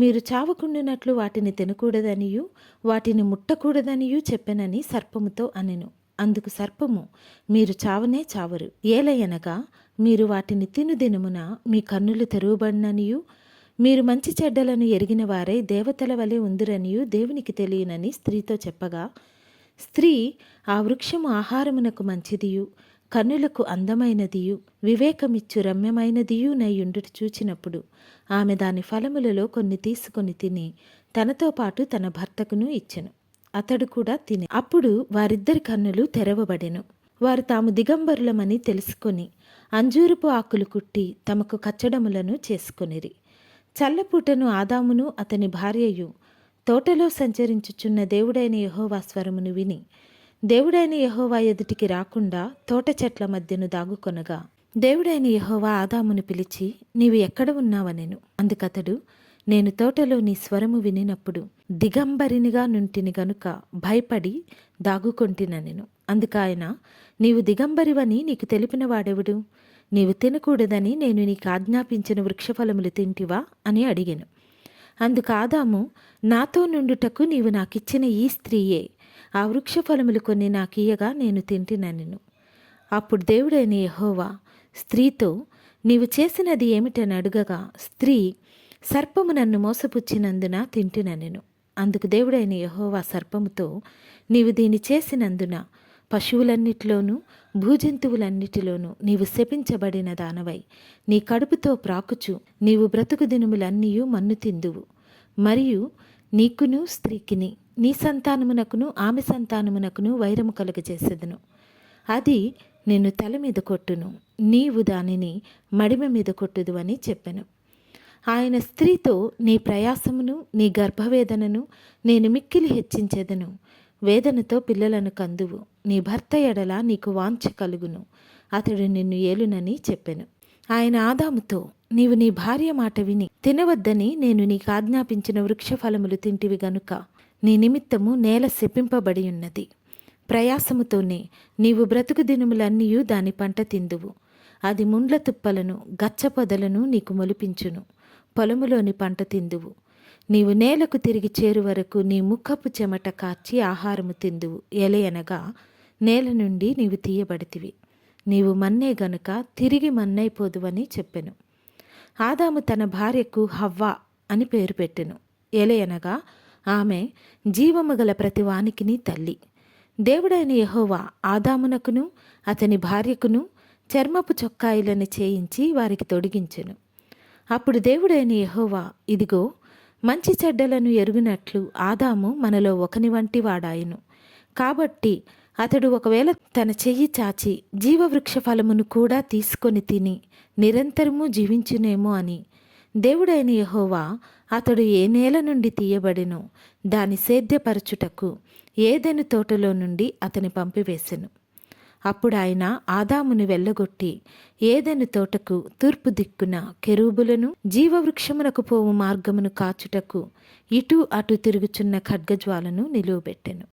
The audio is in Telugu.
మీరు చావకుండినట్లు వాటిని తినకూడదనియు వాటిని ముట్టకూడదనియు చెప్పెనని సర్పముతో అనెను. అందుకు సర్పము మీరు చావనే చావరు. ఏలయనగా మీరు వాటిని తిను దినమున మీ కన్నులు తెరువబడిననియు మీరు మంచి చెడ్డలను ఎరిగిన వారై దేవతల వలె ఉందిరనియు దేవునికి తెలియనని స్త్రీతో చెప్పగా స్త్రీ ఆ వృక్షము ఆహారమునకు మంచిదియు. కన్నులకు అందమైనదియు వివేకమిచ్చు రమ్యమైనదియు నయ్యుండుట చూచినప్పుడు ఆమె దాని ఫలములలో కొన్ని తీసుకొని తిని తనతో పాటు తన భర్తకును ఇచ్చెను. అతడు కూడా తిని. అప్పుడు వారిద్దరి కన్నులు తెరవబడెను. వారు తాము దిగంబరులమని తెలుసుకొని అంజూరుపు ఆకులు కుట్టి తమకు కచ్చడములను చేసుకొనిరి. చల్లపూటను ఆదామును అతని భార్యయు తోటలో సంచరించుచున్న దేవుడైన యహోవా స్వరమును విని దేవుడైన యహోవా ఎదుటికి రాకుండా తోట చెట్ల మధ్యను దాగుకొనగా దేవుడైన యహోవా ఆదామును పిలిచి నీవు ఎక్కడ ఉన్నావనెను? అందుకతడు నేను తోటలో నీ స్వరము వినినప్పుడు దిగంబరినిగా నుంటిని గనుక భయపడి దాగుకొంటిననెను. అందుకాయన నీవు దిగంబరివని నీకు తెలిపిన వాడెవడు? నీవు తినకూడదని నేను నీకు ఆజ్ఞాపించిన వృక్షఫలములు తింటివా? అని అడిగాను. అందుకు ఆదాము నాతో నుండుటకు నీవు నాకిచ్చిన ఈ స్త్రీయే ఆ వృక్ష ఫలములు కొన్ని నాకియ్యగా నేను తింటినను అప్పుడు దేవుడైన యహోవా స్త్రీతో నీవు చేసినది ఏమిటని అడుగగా స్త్రీ సర్పము నన్ను మోసపుచ్చినందున తింటినను అందుకు దేవుడైన యహోవా సర్పముతో నీవు దీని చేసినందున పశువులన్నిటిలోనూ భూజంతువులన్నిటిలోనూ నీవు శపించబడిన దానవై నీ కడుపుతో ప్రాకుచు నీవు బ్రతుకు దినములన్నీయు మన్ను తిందువు. మరియు నీకును స్త్రీకిని. నీ సంతానమునకును ఆమె సంతానమునకును వైరము కలుగజేసేదను. అది నిన్ను తల మీద కొట్టును. నీవు దానిని మడిమ మీద కొట్టుదు అని చెప్పెను. ఆయన స్త్రీతో నీ ప్రయాసమును నీ గర్భవేదనను నేను మిక్కిలి హెచ్చించేదను. వేదనతో పిల్లలను కందువు. నీ భర్త ఎడల నీకు వాంఛ కలుగును. అతడు నిన్ను ఏలునని చెప్పెను. ఆయన ఆదాముతో నీవు నీ భార్య మాట విని తినవద్దని నేను నీకు ఆజ్ఞాపించిన వృక్షఫలములు తింటివి గనుక నీ నిమిత్తము నేల శపింపబడి ఉన్నది. ప్రయాసముతోనే నీవు బ్రతుకు దినములన్నీయు దాని పంట తిందువు. అది ముండ్ల తుప్పలను గచ్చపొదలను నీకు మొలిపించును. పొలములోని పంట తిందువు. నీవు నేలకు తిరిగి చేరు వరకు నీ ముఖపు చెమట కాచి ఆహారము తిందువు. ఎలయనగా నేల నుండి నీవు తీయబడితివి. నీవు మన్నే గనుక తిరిగి మన్నైపోదువని చెప్పెను. ఆదాము తన భార్యకు హవ్వ అని పేరు పెట్టెను. ఎలయనగా ఆమె జీవము గల ప్రతివానికిని తల్లి. దేవుడైన యహోవా ఆదామునకును అతని భార్యకును చర్మపు చొక్కాయిలను చేయించి వారికి తొడిగించెను. అప్పుడు దేవుడైన యహోవా ఇదిగో మంచి చెడ్డలను ఎరుగునట్లు ఆదాము మనలో ఒకని వంటి వాడాయను. కాబట్టి అతడు ఒకవేళ తన చెయ్యి చాచి జీవవృక్ష ఫలమును కూడా తీసుకొని తిని నిరంతరము జీవించునేమో అని దేవుడైన యహోవా అతడు ఏ నేల నుండి తీయబడెను దాని సేద్యపరచుటకు ఏదెను తోటలో నుండి అతని పంపివేశెను అప్పుడు ఆయన ఆదామును వెళ్ళగొట్టి ఏదెను తోటకు తూర్పు దిక్కున కెరూబులను జీవవృక్షమునకు పోవు మార్గమును కాచుటకు ఇటు అటు తిరుగుచున్న ఖడ్గజ్వాలను నిలువబెట్టెను.